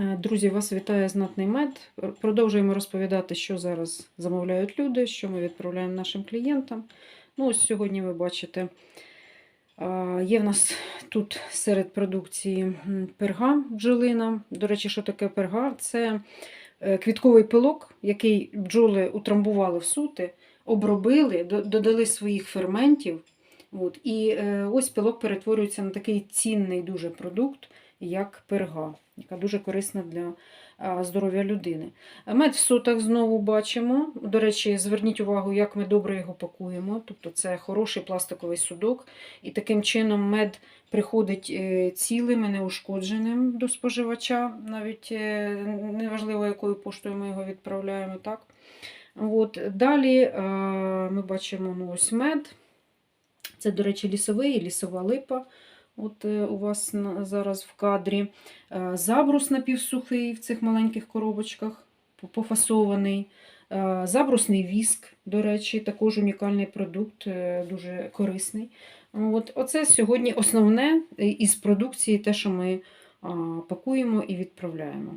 Е, Друзі, вас вітає знатний мед. Продовжуємо розповідати, що зараз замовляють люди, що ми відправляємо нашим клієнтам. Ну, ось сьогодні ви бачите, є в нас тут серед продукції перга бджолина. До речі, що таке перга? Це е, квітковий пилок, який бджоли утрамбували в сути, обробили, додали своїх ферментів. От, і е, ось пилок перетворюється на такий цінний дуже продукт, як перга, яка дуже корисна для здоров'я людини. Мед в сотах знову бачимо. До речі, зверніть увагу, як ми добре його пакуємо. Тобто це хороший пластиковий судок. І таким чином мед приходить е, цілим і неушкодженим до споживача, навіть е, неважливо, якою поштою ми його відправляємо. Так? От. Далі ми бачимо ну, ось мед. Це, до речі, лісовий лісова липа. От е, у вас зараз в кадрі. Е, Забрус напівсухий в цих маленьких коробочках, пофасований. Е, Забрусний віск, до речі, також унікальний продукт, дуже корисний. От, оце сьогодні основне із продукції, те, що ми пакуємо і відправляємо.